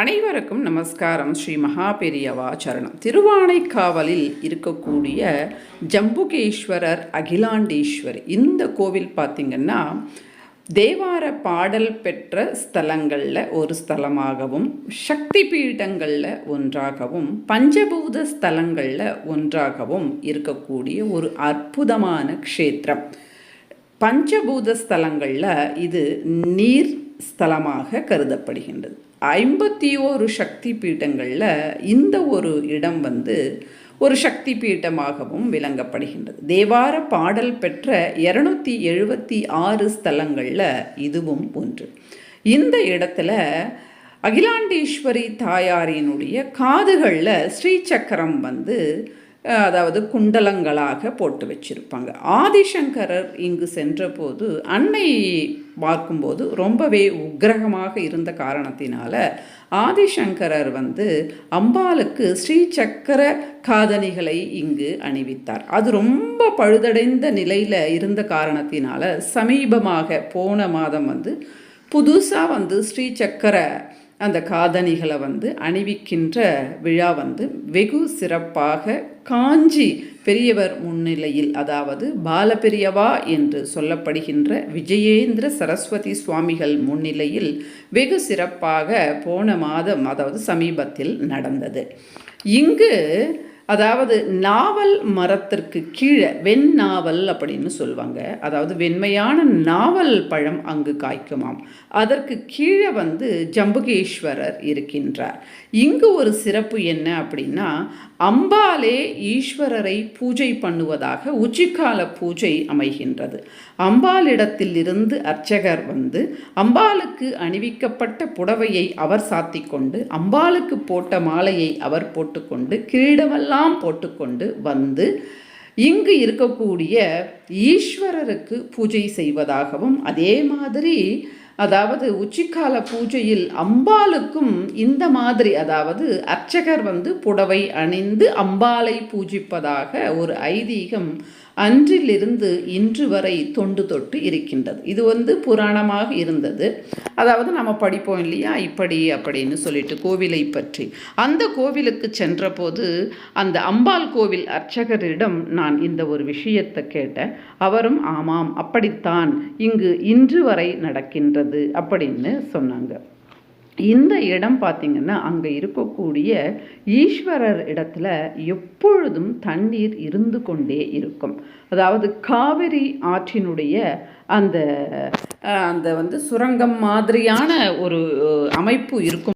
அனைவருக்கும் நமஸ்காரம். ஸ்ரீ மகாபெரியவா சரணம். திருவானைக்காவலில் இருக்கக்கூடிய ஜம்புகேஸ்வரர் அகிலாண்டீஸ்வரி. இந்த கோவில் பார்த்திங்கன்னா தேவார பாடல் பெற்ற ஸ்தலங்களில் ஒரு ஸ்தலமாகவும் சக்தி பீடங்களில் ஒன்றாகவும் பஞ்சபூத ஸ்தலங்களில் ஒன்றாகவும் இருக்கக்கூடிய ஒரு அற்புதமான க்ஷேத்திரம். பஞ்சபூத ஸ்தலங்களில் இது நீர் ஸ்தலமாக கருதப்படுகின்றது. ஐம்பத்தி ஓரு சக்தி பீட்டங்களில் இந்த ஒரு இடம் வந்து ஒரு சக்தி பீட்டமாகவும் விளங்கப்படுகின்றது. தேவார பாடல் பெற்ற இரநூத்தி எழுபத்தி ஆறு ஸ்தலங்களில் இதுவும் ஒன்று. இந்த இடத்துல அகிலாண்டீஸ்வரி தாயாரினுடைய காதுகளில் ஸ்ரீசக்கரம் வந்து அதாவது குண்டலங்களாக போட்டு வச்சிருப்பாங்க. ஆதிசங்கரர் இங்கு சென்றபோது அன்னை பார்க்கும்போது ரொம்பவே உக்கிரகமாக இருந்த காரணத்தினால ஆதிசங்கரர் வந்து அம்பாளுக்கு ஸ்ரீசக்கர காதணிகளை இங்கு அணிவித்தார். அது ரொம்ப பழுதடைந்த நிலையில் இருந்த காரணத்தினால சமீபமாக போன மாதம் வந்து புதுசாக வந்து ஸ்ரீசக்கர அந்த காதணிகளை வந்து அணிவிக்கின்ற விழா வந்து வெகு சிறப்பாக காஞ்சி பெரியவர் முன்னிலையில் அதாவது பாலபெரியவா என்று சொல்லப்படுகின்ற விஜயேந்திர சரஸ்வதி சுவாமிகள் முன்னிலையில் வெகு சிறப்பாக போன மாதம் அதாவது சமீபத்தில் நடந்தது. இங்கு அதாவது நாவல் மரத்திற்கு கீழே வெண் நாவல் அப்படின்னு சொல்லுவாங்க. அதாவது வெண்மையான நாவல் பழம் அங்கு காய்க்குமாம். அதற்கு கீழே வந்து ஜம்புகேஸ்வரர் இருக்கின்றார். இங்கு ஒரு சிறப்பு என்ன அப்படின்னா அம்பாலே ஈஸ்வரரை பூஜை பண்ணுவதாக உச்சிக்கால பூஜை அமைகின்றது. அம்பாளிடத்தில் இருந்து அர்ச்சகர் வந்து அம்பாளுக்கு அணிவிக்கப்பட்ட புடவையை அவர் சாத்தி கொண்டு அம்பாளுக்கு போட்ட மாலையை அவர் போட்டுக்கொண்டு கிரீடமெல்லாம் போட்டுக்கொண்டு வந்து இங்கு இருக்கக்கூடிய ஈஸ்வரருக்கு பூஜை செய்வதாகவும் அதே மாதிரி அதாவது உச்சிக்கால பூஜையில் அம்பாளுக்கும் இந்த மாதிரி அதாவது அர்ச்சகர் வந்து புடவை அணிந்து அம்பாளை பூஜிப்பதாக ஒரு ஐதீகம் அன்றிலிருந்து இன்று வரை தொண்டு தொட்டு இருக்கின்றது. இது வந்து புராணமாக இருந்தது. அதாவது நம்ம படிப்போம் இல்லையா? இப்படி அப்படின்னு சொல்லிட்டு கோவிலை பற்றி. அந்த கோவிலுக்கு சென்றபோது அந்த அம்பாள் கோவில் அர்ச்சகரிடம் நான் இந்த ஒரு விஷயத்தை கேட்டேன். அவரும் ஆமாம் அப்படித்தான். இங்கு இன்று வரை நடக்கின்றது. அப்படின்னு சொன்னாங்க. இந்த இடம் பார்த்திங்கன்னா அங்கே இருக்கக்கூடிய ஈஸ்வரர் இடத்துல எப்பொழுதும் தண்ணீர் இருந்து கொண்டே இருக்கும். அதாவது காவிரி ஆற்றினுடைய அந்த அந்த வந்து சுரங்கம் மாதிரியான ஒரு அமைப்பு இருக்கும்.